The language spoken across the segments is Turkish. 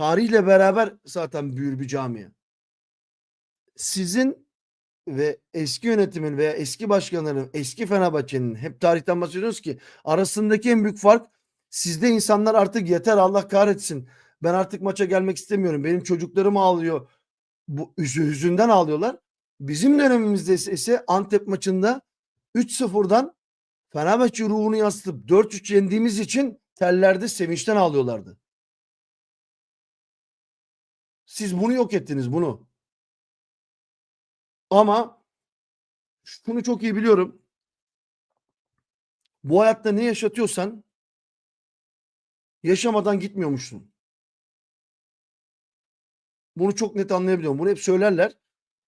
tarihle beraber zaten büyür bir camia. Sizin ve eski yönetimin veya eski başkanların, eski Fenerbahçe'nin hep tarihten bahsediyoruz ki arasındaki en büyük fark sizde insanlar artık yeter Allah kahretsin. Ben artık maça gelmek istemiyorum. Benim çocuklarım ağlıyor. Bu üzü- hüzünden ağlıyorlar. Bizim dönemimizde ise- ise Antep maçında 3-0'dan Fenerbahçe ruhunu yansıtıp 4-3 yendiğimiz için tellerde sevinçten ağlıyorlardı. Siz bunu yok ettiniz bunu. Ama şunu çok iyi biliyorum. Bu hayatta ne yaşatıyorsan yaşamadan gitmiyormuşsun. Bunu çok net anlayabiliyorum. Bunu hep söylerler.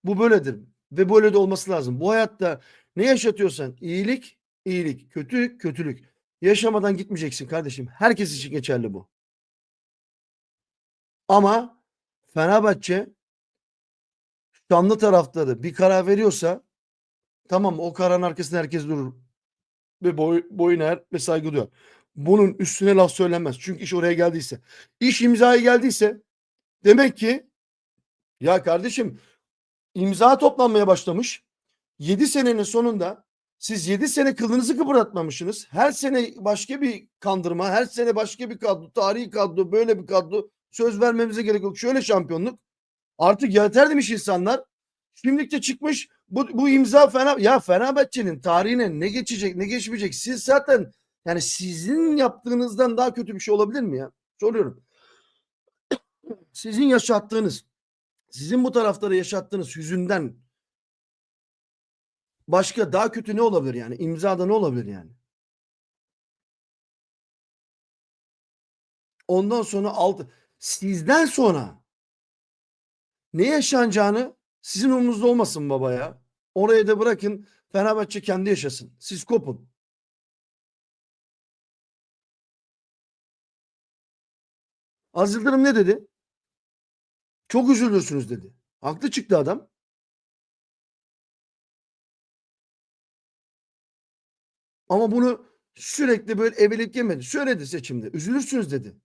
Bu böyledir. Ve böyle de olması lazım. Bu hayatta ne yaşatıyorsan iyilik, iyilik, kötülük, kötülük. Yaşamadan gitmeyeceksin kardeşim. Herkes için geçerli bu. Ama Fenerbahçe şanlı taraftarı bir karar veriyorsa tamam o kararın arkasında herkes durur. Ve boy, boyun eğer ve saygı duyar. Bunun üstüne laf söylenmez. Çünkü iş oraya geldiyse. iş imzaya geldiyse demek ki ya kardeşim imza toplanmaya başlamış. 7 senenin sonunda siz 7 sene kılınızı kıpırdatmamışsınız. Her sene başka bir kandırma, her sene başka bir kadro, tarihi kadro, böyle bir kadro. Söz vermemize gerek yok. Şöyle şampiyonluk. Artık yeter demiş insanlar. Şimdilik de çıkmış bu, bu imza Fener ya Fenerbahçe'nin tarihine ne geçecek ne geçmeyecek siz zaten yani sizin yaptığınızdan daha kötü bir şey olabilir mi ya? Soruyorum. Sizin yaşattığınız sizin bu tarafları yaşattığınız hüzünden başka daha kötü ne olabilir yani? İmzada ne olabilir yani? Ondan sonra altı sizden sonra ne yaşanacağını sizin umurunuzda olmasın baba ya. Oraya da bırakın Fenerbahçe kendi yaşasın. Siz kopun. Az Yıldırım ne dedi? Çok üzülürsünüz dedi. Haklı çıktı adam. Ama bunu sürekli böyle evelik yemedi. Söyledi seçimde. Üzülürsünüz dedi.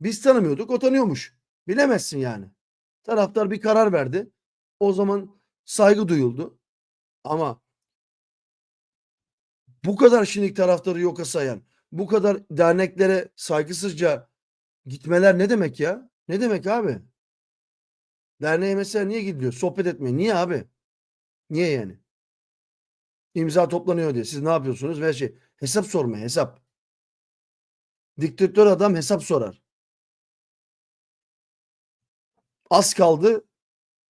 Biz tanımıyorduk, o tanıyormuş. Bilemezsin yani. Taraftar bir karar verdi. O zaman saygı duyuldu. Ama bu kadar şimdilik taraftarı yoka sayan, bu kadar derneklere saygısızca gitmeler ne demek ya? Ne demek abi? Derneğe mesela niye gidiyor? Sohbet etmeye. Niye abi? Niye yani? İmza toplanıyor diye. Siz ne yapıyorsunuz? Ve şey hesap sormaya hesap. Diktatör adam hesap sorar. Az kaldı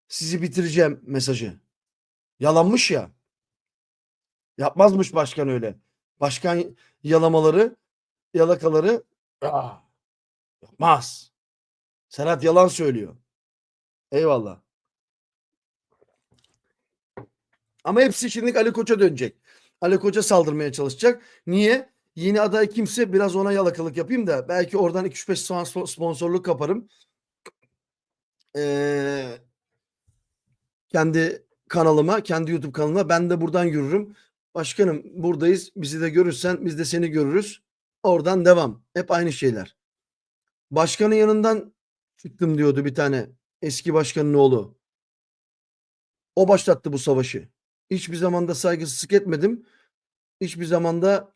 sizi bitireceğim mesajı. Yalanmış ya. Yapmazmış başkan öyle. Başkan yalamaları, yalakaları aa, yapmaz. Serhat yalan söylüyor. Eyvallah. Ama hepsi şimdi Ali Koç'a dönecek. Ali Koç'a saldırmaya çalışacak. Niye? Yeni aday kimse biraz ona yalakalık yapayım da belki oradan 2-3-5 sponsorluk kaparım. Ee, kendi kanalıma, kendi YouTube kanalıma ben de buradan yürürüm. Başkanım buradayız. Bizi de görürsen biz de seni görürüz. Oradan devam. Hep aynı şeyler. Başkanın yanından çıktım diyordu bir tane eski başkanın oğlu. O başlattı bu savaşı. Hiçbir zamanda saygısızlık etmedim. Hiçbir zamanda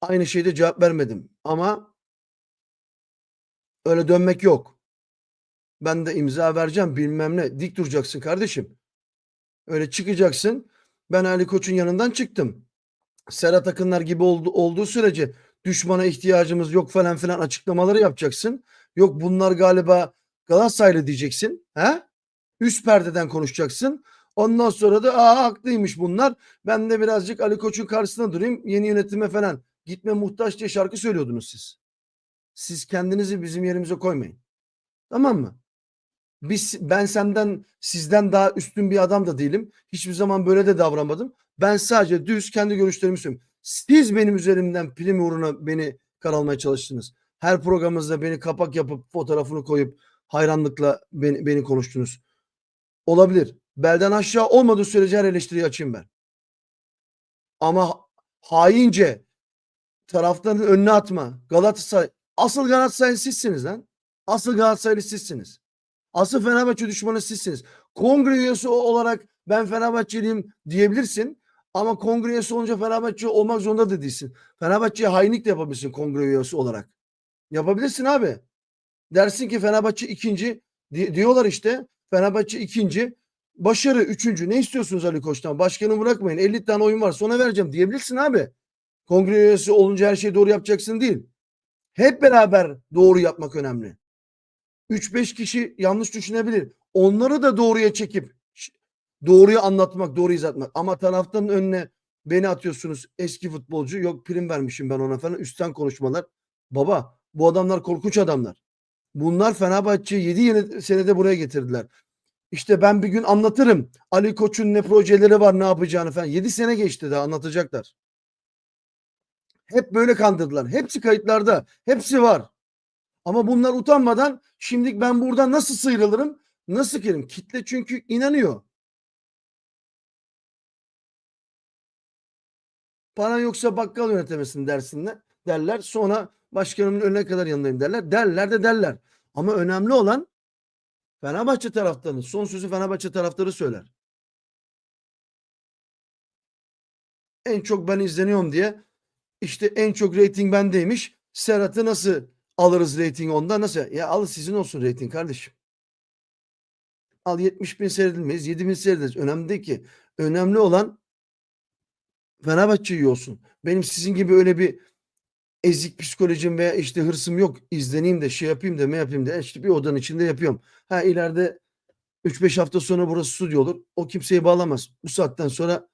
aynı şeyde cevap vermedim. Ama öyle dönmek yok. Ben de imza vereceğim bilmem ne. Dik duracaksın kardeşim. Öyle çıkacaksın. Ben Ali Koç'un yanından çıktım. Serhat Akınlar gibi oldu, olduğu sürece düşmana ihtiyacımız yok falan filan açıklamaları yapacaksın. Yok bunlar galiba Galatasaraylı diyeceksin. He? Üst perdeden konuşacaksın. Ondan sonra da aa haklıymış bunlar. Ben de birazcık Ali Koç'un karşısına durayım. Yeni yönetime falan. Gitme muhtaç diye şarkı söylüyordunuz siz. Siz kendinizi bizim yerimize koymayın. Tamam mı? Biz ben senden sizden daha üstün bir adam da değilim. Hiçbir zaman böyle de davranmadım. Ben sadece düz kendi görüşlerimi söylüyorum. Siz benim üzerimden prim uğruna beni karalmaya çalıştınız. Her programınızda beni kapak yapıp fotoğrafını koyup hayranlıkla beni, beni konuştunuz. Olabilir. Belden aşağı olmadığı sürece her eleştiriyi açayım ben. Ama haince taraftarın önüne atma. Galatasaray asıl Galatasaray sizsiniz lan. Asıl Galatasaraylı sizsiniz. Asıl Fenerbahçe düşmanı sizsiniz. Kongre üyesi olarak ben Fenerbahçeliyim diyebilirsin. Ama kongre üyesi olunca Fenerbahçe olmak zorunda da değilsin. Fenerbahçe'ye hainlik de yapabilirsin kongre üyesi olarak. Yapabilirsin abi. Dersin ki Fenerbahçe ikinci di- diyorlar işte. Fenerbahçe ikinci. Başarı üçüncü. Ne istiyorsunuz Ali Koç'tan? Başkanı bırakmayın. 50 tane oyun var sonra vereceğim diyebilirsin abi. Kongre üyesi olunca her şeyi doğru yapacaksın değil. Hep beraber doğru yapmak önemli. 3-5 kişi yanlış düşünebilir. Onları da doğruya çekip doğruyu anlatmak, doğruyu izletmek. Ama taraftarın önüne beni atıyorsunuz eski futbolcu. Yok prim vermişim ben ona falan. Üstten konuşmalar. Baba bu adamlar korkunç adamlar. Bunlar Fenerbahçe'yi 7 yeni senede buraya getirdiler. İşte ben bir gün anlatırım. Ali Koç'un ne projeleri var ne yapacağını falan. 7 sene geçti daha anlatacaklar. Hep böyle kandırdılar. Hepsi kayıtlarda. Hepsi var. Ama bunlar utanmadan şimdi ben buradan nasıl sıyrılırım? Nasıl girerim? Kitle çünkü inanıyor. Paran yoksa bakkal yönetemesin dersinler derler. Sonra başkanımın önüne kadar yanındayım derler. Derler de derler. Ama önemli olan Fenerbahçe taraftarı. Son sözü Fenerbahçe taraftarı söyler. En çok ben izleniyorum diye işte en çok reyting bendeymiş. Serhat'ı nasıl alırız reyting onda nasıl? Ya al sizin olsun reyting kardeşim. Al 70 bin seyredilmeyiz. 7 bin seyrederiz. Önemli değil ki. Önemli olan Fenerbahçe iyi olsun. Benim sizin gibi öyle bir ezik psikolojim veya işte hırsım yok. İzleneyim de şey yapayım da ne yapayım da işte bir odanın içinde yapıyorum. Ha ileride 3-5 hafta sonra burası stüdyo olur. O kimseyi bağlamaz. Bu saatten sonra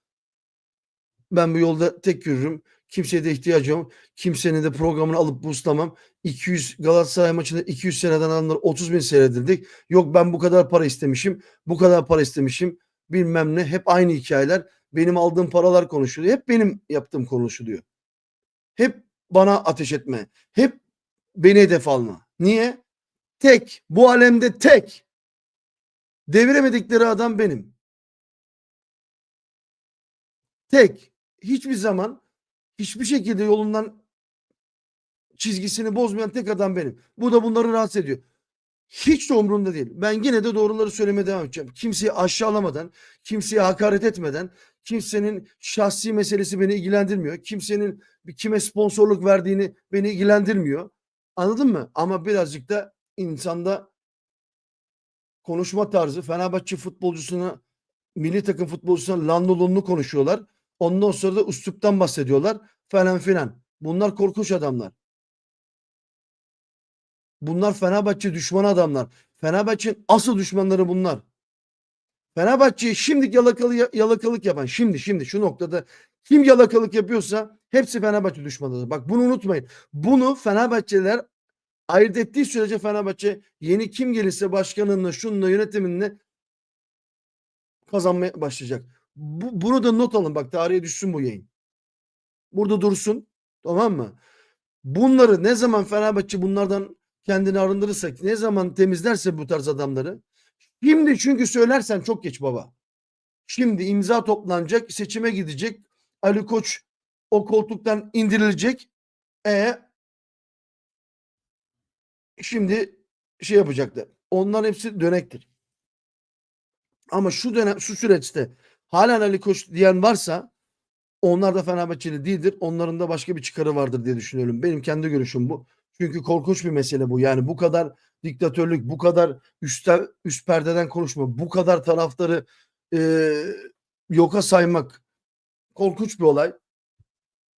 ben bu yolda tek yürürüm. Kimseye de ihtiyacım yok. Kimsenin de programını alıp boostlamam. 200 Galatasaray maçında 200 seneden alanlar 30 bin seyredildik. Yok ben bu kadar para istemişim. Bu kadar para istemişim. Bilmem ne. Hep aynı hikayeler. Benim aldığım paralar konuşuluyor. Hep benim yaptığım konuşuluyor. Hep bana ateş etme. Hep beni hedef alma. Niye? Tek. Bu alemde tek. Deviremedikleri adam benim. Tek. Hiçbir zaman hiçbir şekilde yolundan çizgisini bozmayan tek adam benim. Bu da bunları rahatsız ediyor. Hiç de umurumda değil. Ben yine de doğruları söylemeye devam edeceğim. Kimseyi aşağılamadan, kimseye hakaret etmeden, kimsenin şahsi meselesi beni ilgilendirmiyor. Kimsenin kime sponsorluk verdiğini beni ilgilendirmiyor. Anladın mı? Ama birazcık da insanda konuşma tarzı Fenerbahçe futbolcusuna milli takım futbolcusuna landolunlu konuşuyorlar. Ondan sonra da üsluptan bahsediyorlar falan filan. Bunlar korkunç adamlar. Bunlar Fenerbahçe düşmanı adamlar. Fenerbahçe'nin asıl düşmanları bunlar. Fenerbahçe'ye şimdi yalakalı, yalakalık yapan şimdi şimdi şu noktada kim yalakalık yapıyorsa hepsi Fenerbahçe düşmanıdır. Bak bunu unutmayın. Bunu Fenerbahçeliler ayırt ettiği sürece Fenerbahçe yeni kim gelirse başkanınla şununla yönetiminde kazanmaya başlayacak. Bu, bunu da not alın bak tarihe düşsün bu yayın. Burada dursun tamam mı? Bunları ne zaman Fenerbahçe bunlardan kendini arındırırsa ne zaman temizlerse bu tarz adamları şimdi çünkü söylersen çok geç baba. Şimdi imza toplanacak, seçime gidecek. Ali Koç o koltuktan indirilecek. E şimdi şey yapacaklar. Onlar hepsi dönektir. Ama şu dönem şu süreçte halen Ali Koç diyen varsa onlar da Fenerbahçeli değildir. Onların da başka bir çıkarı vardır diye düşünüyorum. Benim kendi görüşüm bu. Çünkü korkunç bir mesele bu. Yani bu kadar diktatörlük, bu kadar üstte, üst perdeden konuşma, bu kadar taraftarı e, yoka saymak korkunç bir olay.